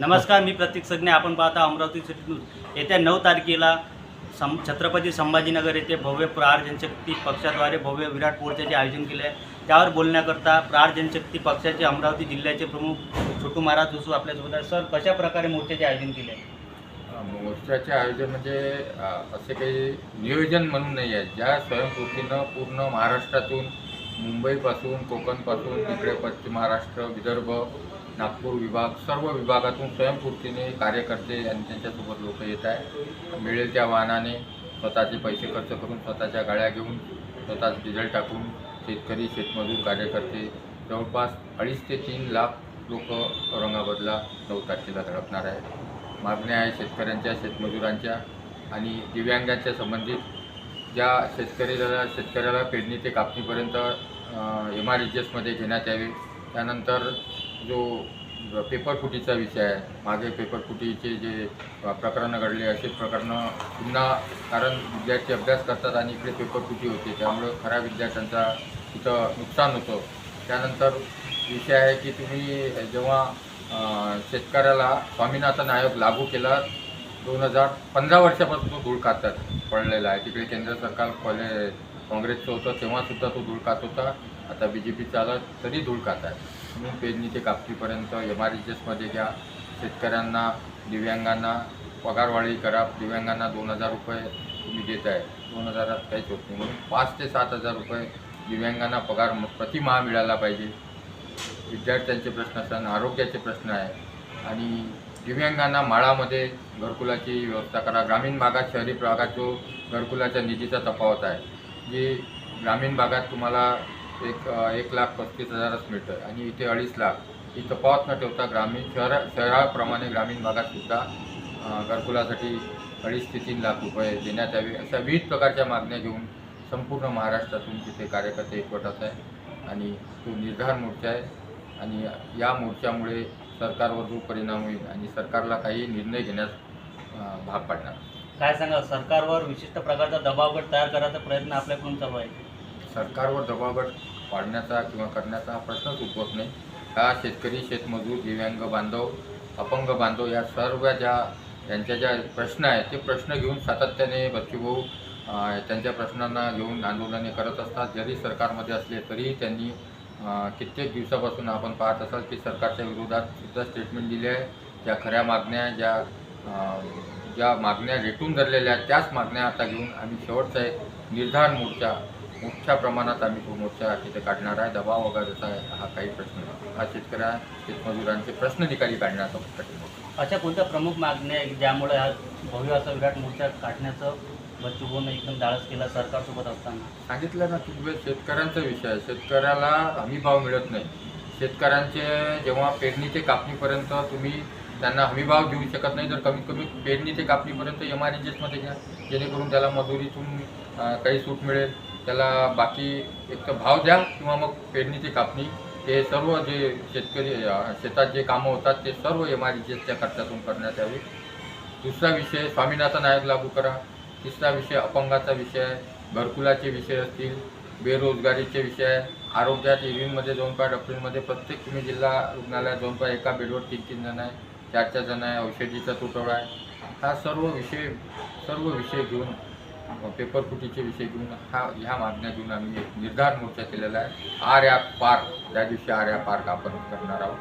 नमस्कार मी प्रतीक सज्ञे आपण पाहता अमरावती सिटी न्यूज. येत्या नऊ तारखेला सं छत्रपती संभाजीनगर येथे भव्य प्रहार जनशक्ती पक्षाद्वारे भव्य विराट मोर्चाचे आयोजन केले आहे त्यावर बोलण्याकरता प्रहार जनशक्ती पक्षाचे अमरावती जिल्ह्याचे प्रमुख छोटू महाराज जोसू आपल्यासोबत आहे सर कशा प्रकारे मोर्चाचे आयोजन केले आहे? मोर्चाचे आयोजन म्हणजे असे काही नियोजन म्हणून नाही आहे. ज्या स्वयंस्फूर्तीनं पूर्ण महाराष्ट्रातून मुंबईपासून कोकणपासून इकडे पश्चिम महाराष्ट्र विदर्भ नागपूर विभाग सर्व विभागातून स्वयंपूर्तीने कार्यकर्ते आणि त्यांच्यासोबत लोक येत आहे मिळेल त्या वाहनाने स्वतःचे पैसे खर्च करून स्वतःच्या गाड्या घेऊन स्वतःच डिझेल टाकून शेतकरी शेतमजूर कार्यकर्ते जवळपास अडीच ते तीन लाख लोक औरंगाबादला नऊ तारखेला धडकणार आहे मागण्या आहे शेतकऱ्यांच्या शेतमजुरांच्या आणि दिव्यांगांच्या संबंधित. ज्या शेतकऱ्याला शेतकऱ्याला पेरणी ते कापणीपर्यंत एम आर एच एसमध्ये घेण्यात यावे. त्यानंतर जो पेपरफुटीचा विषय आहे मागे पेपरफुटीचे जे प्रकरणं घडले असे प्रकरणं पुन्हा कारण विद्यार्थी अभ्यास करतात आणि इकडे पेपरफुटी होते त्यामुळं खऱ्या विद्यार्थ्यांचा तिथं नुकसान होतं. त्यानंतर विषय आहे की तुम्ही जेव्हा शेतकऱ्याला स्वामीनाथन आयोग लागू केला दोन हजार पंधरा वर्षापासून तो धूळ खातात पडलेला आहे. तिकडे केंद्र सरकार कॉले काँग्रेसचं होतं तेव्हासुद्धा तो धूळ खात होता. आता बी जे पी चालत तरी धूळ खात आहे. म्हणून पेरणी ते कापणीपर्यंत एम आर एच एसमध्ये घ्या. शेतकऱ्यांना दिव्यांगांना पगारवाढी करा. दिव्यांगांना दोन हजार रुपये तुम्ही देत आहे. दोन हजारात काहीच होत नाही. म्हणून पाच ते सात हजार रुपये दिव्यांगांना पगार प्रतिमहा मिळाला पाहिजे. विद्यार्थ्यांचे प्रश्न असतात आरोग्याचे प्रश्न आहे. आणि दिव्यांगांना माळामध्ये घरकुलाची व्यवस्था करा. ग्रामीण भागात शहरी भागात जो घरकुलाच्या निधीचा तफावत आहे जी ग्रामीण भागात तुम्हाला एक एक लाख पस्तीस हजारच मिळतं आणि इथे अडीच लाख. ही तपास न ठेवता ग्रामीण शहरा शहराप्रमाणे ग्रामीण भागातसुद्धा घरकुलासाठी अडीच ते तीन लाख रुपये देण्यात यावे अशा विविध प्रकारच्या मागण्या घेऊन संपूर्ण महाराष्ट्रातून तिथे कार्यकर्ते एकवटत आहे आणि तो निर्धार मोर्चा आहे. आणि या मोर्चामुळे सरकारवर जो परिणाम होईल आणि सरकारला काही निर्णय घेण्यास भाग पाडणार. काय सांगा सरकारवर विशिष्ट प्रकारचा दबावगट तयार करायचा प्रयत्न आपल्याकडून चालू आहे. सरकारवर दबावगट पाडण्याचा किंवा करण्याचा हा प्रश्नच उद्भवत नाही. हा शेतकरी शेतमजूर दिव्यांग बांधव अपंग बांधव या सर्व ज्या यांच्या ज्या प्रश्न आहेत ते प्रश्न घेऊन सातत्याने बच्चूभाऊ त्यांच्या प्रश्नांना घेऊन आंदोलने करत असतात. जरी सरकारमध्ये असले तरी त्यांनी कित्येक दिवसापासून आपण पाहत असाल की सरकारच्या विरोधात सुद्धा स्टेटमेंट दिले आहे. ज्या खऱ्या मागण्या ज्या ज्या मागण्या रेटून धरलेल्या आहेत त्याच मागण्या आता घेऊन आम्ही शेवटचा एक निर्धार मोर्चा मोठ्या प्रमाणात आम्ही तो मोर्चा तिथे काढणार आहे. दबाव वगैरेचा हा काही प्रश्न नाही. हा शेतकऱ्या शेतमजुरांचे प्रश्न निकाली काढण्याचा. अशा कोणत्या प्रमुख मागण्या आहेत ज्यामुळे हा भव्य असा विराट मोर्चा काढण्याचं बच्चूभाऊने एकदम धाडस केला सरकारसोबत असताना? सांगितलं ना तुम्ही शेतकऱ्यांचा विषय आहे. शेतकऱ्याला हमी भाव मिळत नाही. शेतकऱ्यांचे जेव्हा पेरणी ते कापणीपर्यंत तुम्ही त्यांना हमी भाव देऊ शकत नाही तर कमीत कमी पेरणी ते कापणीपर्यंत एम आरमध्ये घ्या. जेणेकरून त्याला मजुरीतून काही सूट मिळेल. त्याला बाकी एक तर भाव द्या किंवा मग पेरणी ते कापणी. हे सर्व जे शेतकरी शेतात जे कामं होतात ते सर्व एम आर एसच्या खर्चातून करण्यात यावे. दुसरा विषय स्वामीनाथन आयोग लागू करा. तिसरा विषय अपंगाचा विषय घरकुलाचे विषय असतील बेरोजगारीचे विषय आरोग्यात इव्हीमध्ये जाऊन पाय डॉक्टरीमध्ये प्रत्येक तुम्ही जिल्हा रुग्णालयात जाऊन पाय एका बेडवर तीन तीन जण आहे चार चार जण आहे औषधीचा तुटवडा आहे. हा सर्व विषय सर्व विषय घेऊन पेपरफुटीचे विषय घेऊन हा ह्या मागण्या घेऊन आम्ही एक निर्धार मोर्चा केलेला आहे. आर या पार्क त्या दिवशी आर या पार्क आपण करणार आहोत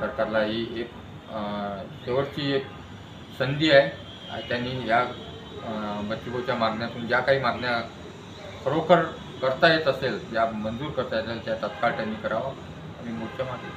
सरकारला ही एक शेवटची एक संधी आहे. त्यांनी या अं, बच्चूभाऊच्या मागण्यातून ज्या काही मागण्या खरोखर करता येत असेल ज्या मंजूर करता येत असेल त्या तत्काळ त्यांनी करावं. आणि मोर्चा मागे